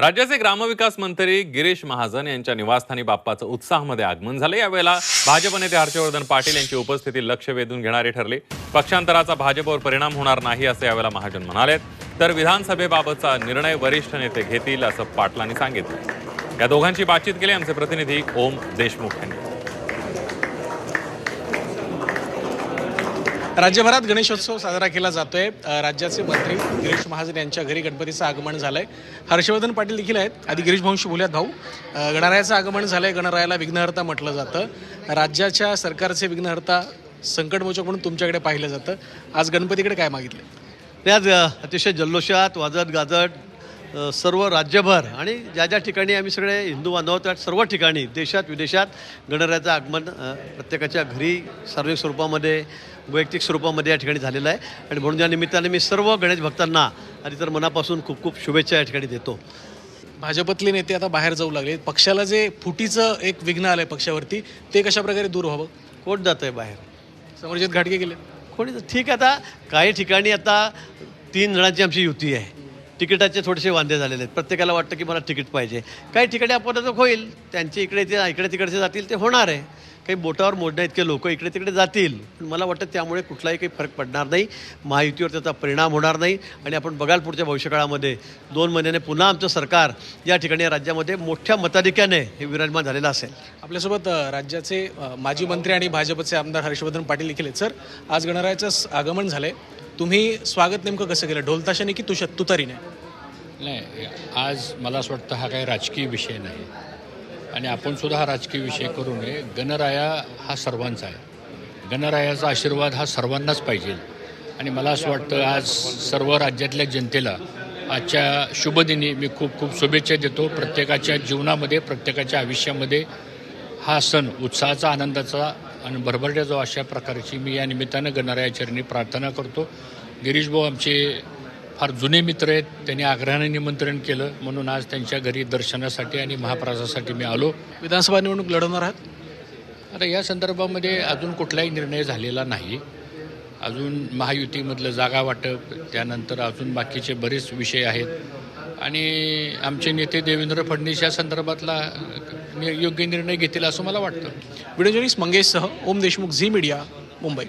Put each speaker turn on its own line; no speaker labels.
राज्याचे ग्रामविकास मंत्री गिरीश महाजन यांच्या निवासस्थानी बाप्पाचं उत्साहामध्ये आगमन झालं. यावेळेला भाजप नेते हर्षवर्धन पाटील यांची उपस्थिती लक्ष वेधून घेणारी ठरली. पक्षांतराचा भाजपवर परिणाम होणार नाही असं यावेळेला महाजन म्हणालेत. तर विधानसभेबाबतचा निर्णय वरिष्ठ नेते घेतील असं पाटलांनी सांगितलं. या दोघांची बातचीत केली आमचे प्रतिनिधी ओम देशमुख यांनी.
राज्यभरात गणेशोत्सव साजरा केला जातोय. राज्याचे मंत्री गिरीश महाजन यांच्या घरी गणपतीचं आगमन झालंय. हर्षवर्धन पाटील देखील आहेत. आधी गिरीश भाऊंशी बोलूयात भाऊ. गणरायाचं आगमन झालंय गणरायाला विघ्नहर्ता म्हटलं जातं. राज्याच्या सरकारचे विघ्नहर्ता संकटमोचक म्हणून तुमच्याकडे पाहिलं जातं. आज गणपतीकडे काय मागितलं
ते आज अतिशय जल्लोषात वाजत गाजत सर्व राज्यभर आणि ज्या ज्या ठिकाणी आम्ही सगळे हिंदू बांधव त्या सर्व ठिकाणी देशात विदेशात गणरायाचं आगमन प्रत्येकाच्या घरी सार्वजनिक स्वरूपामध्ये वैयक्तिक स्वरूपामध्ये या ठिकाणी झालेलं आहे. आणि म्हणून या निमित्ताने मी सर्व गणेश भक्तांना आधी तर मनापासून खूप खूप शुभेच्छा या ठिकाणी देतो.
भाजपतले नेते आता बाहेर जाऊ लागले पक्षाला जे फुटीचं एक विघ्न आलंय पक्षावरती ते कशा प्रकारे दूर व्हावं?
कोण जातं आहे बाहेर?
समरजित घाटगे गेले.
कोणी ठीक आहे आता काही ठिकाणी आता तीन जणांची आमची युती आहे. तिकिटाचे थोडेसे वांदे झालेले आहेत. प्रत्येकाला वाटतं की मला तिकीट पाहिजे. काही ठिकाणी अपवादाचं होईल. त्यांचे इकडे ते इकडे तिकडचे जातील ते होणार आहे. काही बोटावर मोडण्या इतके लोक इकडे तिकडे जातील. पण मला वाटतं त्यामुळे कुठलाही काही फरक पडणार नाही. महायुतीवर त्याचा परिणाम होणार नाही. आणि आपण बघाल पुढच्या भविष्यकाळामध्ये. दोन महिन्याने पुन्हा आमचं सरकार या ठिकाणी राज्यामध्ये मोठ्या मताधिक्याने हे विराजमान झालेलं असेल.
आपल्यासोबत राज्याचे माजी मंत्री आणि भाजपचे आमदार हर्षवर्धन पाटील देखील आहेत सर. आज गणरायाचं आगमन झालंय. तुम्ही स्वागत नेमकं कसं केलं? ढोलताशाने की तुष तुतारीने?
नाही आज मला असं वाटतं हा काही राजकीय विषय नाही. आणि आपण सुद्धा हा राजकीय विषय करू नये. गणराया हा सर्वांचा आहे. गणरायाचा आशीर्वाद हा सर्वांनाच पाहिजे. आणि मला असं वाटतं आज सर्व राज्यातल्या जनतेला आजच्या शुभदिनी मी खूप खूप शुभेच्छा देतो. प्रत्येकाच्या जीवनामध्ये प्रत्येकाच्या आयुष्यामध्ये हा सण उत्साहाचा आनंदाचा आणि भरभरट्याचा अशा प्रकारची मी या निमित्तानं गणरायाचरणी प्रार्थना करतो. गिरीश भाऊ आमचे फार जुने मित्र आहेत. त्यांनी आग्रहाने निमंत्रण केलं. म्हणून आज त्यांच्या घरी दर्शनासाठी आणि महाप्रसादासाठी मी आलो.
विधानसभा निवडणूक लढवणार आहात?
आता या संदर्भामध्ये अजून कुठलाही निर्णय झालेला नाही. अजून महायुतीमधलं जागा वाटप त्यानंतर अजून बाकीचे बरेच विषय आहेत. आणि आमचे नेते देवेंद्र फडणवीस या संदर्भातला योग्य निर्णय घेतील असं मला वाटतं.
व्हिडिओ जर्नलिस्ट मंगेशसह ओम देशमुख झी मीडिया मुंबई.